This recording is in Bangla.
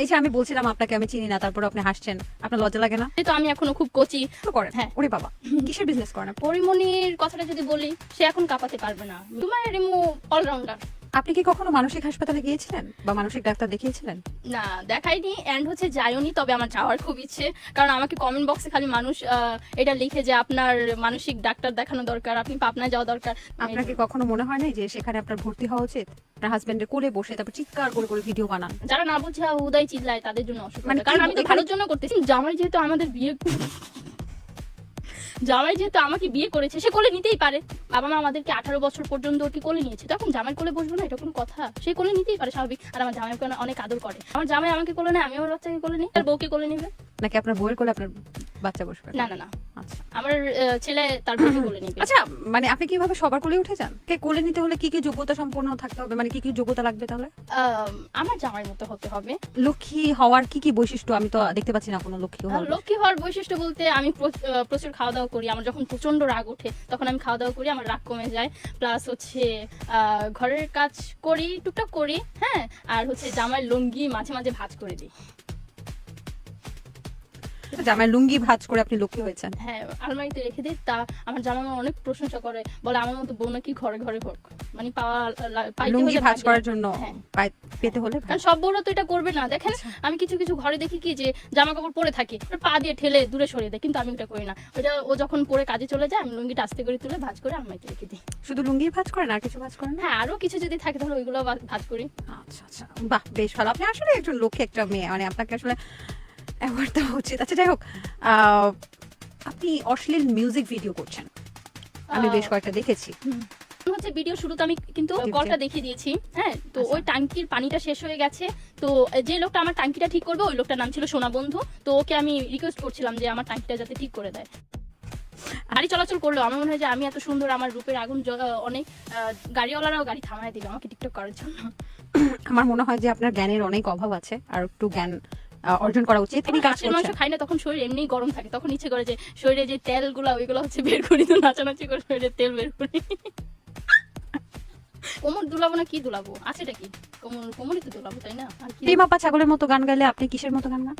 এই যে আমি বলছিলাম আপনাকে আমি চিনি না তারপর আপনি হাসছেন। আপনার লজ্জা লাগে না? যেহেতু আমি এখনও খুব কচি। করেন। হ্যাঁ। ওরে বাবা কিসের বিজনেস করেন আপনি? পরিমণির কথাটা যদি বলি সে এখন কাঁপাতে পারবে না। তোমার রিমু অলরাউন্ডার আপনি কি কখনো মানসিক হাসপাতালে গিয়েছিলেন? বা মানসিক ডাক্তার দেখিয়েছিলেন? না দেখাইনি এন্ড হচ্ছে যাইওনি তবে আমার যাওয়ার খুব ইচ্ছে। কারণ আমাকে কমেন্ট বক্সে খালি মানুষ এটা লিখে যে আপনার মানসিক ডাক্তার দেখানো দরকার আপনি পাবনায় যাওয়া দরকার। আপনাকে কখনো মনে হয় না যে সেখানে আপনার ভর্তি হওয়া উচিত? আপনার হাজবেন্ডের কোলে বসে তারপর চিৎকার করে করে ভিডিও বানান। যারা না বুঝে উদয় চিল্লায় তাদের জন্য মানে কারণ আমি তো ভালোর জন্য করতেছি। জামাই যেহেতু আমাদের বিয়ে জামাই যেহেতু আমাকে বিয়ে করেছে সে কোলে নিতেই পারে। বাবা মা আমাদেরকে আঠারো বছর পর্যন্ত ওর কি কোলে নিয়েছে? তখন জামাই কোলে বসবো না এটা কোনো কথা। সে কোলে নিতেই পারে স্বাভাবিক। আর আমার জামাইকে অনে- অনেক আদর করে। আমার জামাই আমাকে কোলে নেয় আমি আমার বাচ্চাকে কোলে নিই। আর বউকে কোলে নিবে। নাকি আপনার বউয়ের কোলে আপনার বাচ্চা বসবে? না না না। আমার আহ, ছেলে তার কোলে নিবে আচ্ছা মানে আপনি কীভাবে সবার কোলে উঠে যান? কে কোলে নিতে হলে কি কি যোগ্যতা সম্পন্ন থাকতে হবে? মানে কি কি যোগ্যতা লাগবে তাহলে? আমার জামাইয়ের মতো হতে হবে। লক্ষ্মী হওয়ার কি কি বৈশিষ্ট্য? আমি তো দেখতে পাচ্ছি না কোনো লক্ষ্মী হওয়ার লক্ষ্মী হওয়ার বৈশিষ্ট্য বলতে আমি প্রচুর খাওয়া দাওয়া করি। আমার যখন প্রচণ্ড রাগ ওঠে তখন আমি খাওয়া দাওয়া করি আমার রাগ কমে যায়। প্লাস হচ্ছে আহ, ঘরের কাজ করি টুকটাক করি হ্যাঁ? আর হচ্ছে জামার লুঙ্গি মাঝে মাঝে ভাজ করে দিই। জামাই লুঙ্গি ভাঁজ করে আপনি লক্ষ্মী হয়েছেন। হ্যাঁ আলমারিতে রেখে দিই তা আমার জামা অনেক প্রশংসা করে বলে আমার মতো বোন কি ঘরে ঘরে মানে পাওয়া লুঙ্গি ভাঁজ করার জন্য হ্যাঁ। পেতে হলে কারণ সব বউরা তো এটা করবে না। দেখেন আমি কিছু কিছু ঘরে দেখি কি যে জামা কাপড় পরে থাকি পা দিয়ে ঠেলে দূরে সরিয়ে দেয় কিন্তু আমি এটা করি না। ওটা ও যখন পরে কাজে চলে যায় আমি লুঙ্গিটা আস্তে করে তুলে ভাজ করে আলমারিতে রেখে দিই। শুধু লুঙ্গি ভাঁজ করেন আর কিছু ভাঁজ করে না? হ্যাঁ আরও কিছু যদি থাকে তাহলে ওইগুলো ভাজ করি। আচ্ছা আচ্ছা। বাহ বেশ ভালো। আপনি আসলে একজন লক্ষ্মী একটা মেয়ে। মানে আপনাকে আসলে অ্যাওয়ার্ড দেওয়া উচিত। আচ্ছা যাই হোক আপনি অশ্লীল মিউজিক ভিডিও করছেন। আমি বেশ কয়েকটা দেখেছি। হচ্ছে ভিডিও শুরুতে আমি কিন্তু। কলটা দেখিয়ে দিয়েছি। হ্যাঁ তো আচ্ছা। ওই টাঙ্কির পানিটা শেষ হয়ে গেছে। তো যে লোকটা আমার টাঙ্কিটা ঠিক করবে ওই লোকটার নাম ছিল সোনা বন্ধু। তো ওকে আমি রিকোয়েস্ট করছিলাম যে আমার টাঙ্কিটা যাতে ঠিক করে দেয়। গাড়ি চলাচল করল। আমার মনে হয় যে আমি এত সুন্দর আমার রূপের আগুন অনেক গাড়িওয়ালারাও গাড়ি থামায় দিল আমাকে টিকটক করার জন্য। আমার মনে হয় যে আপনার জ্ঞানের অনেক অভাব আছে। আর একটু জ্ঞান অর্জন করা উচিত তিনি গাছের মাংস খাই না তখন শরীর এমনি গরম থাকে। তখন ইচ্ছে করে যে শরীরে যে তেল তেলগুলো ওইগুলো হচ্ছে বের করি তো নাচানাচি করে শরীরে তেল বের করি। কোমর দুলাবো না কি দুলাবো? আছে কি? কোমর কোমরই তো দুলাবো তাই না? আর কি ছাগলের মতো গান গাইলে আপনি কিসের মতো গান গান?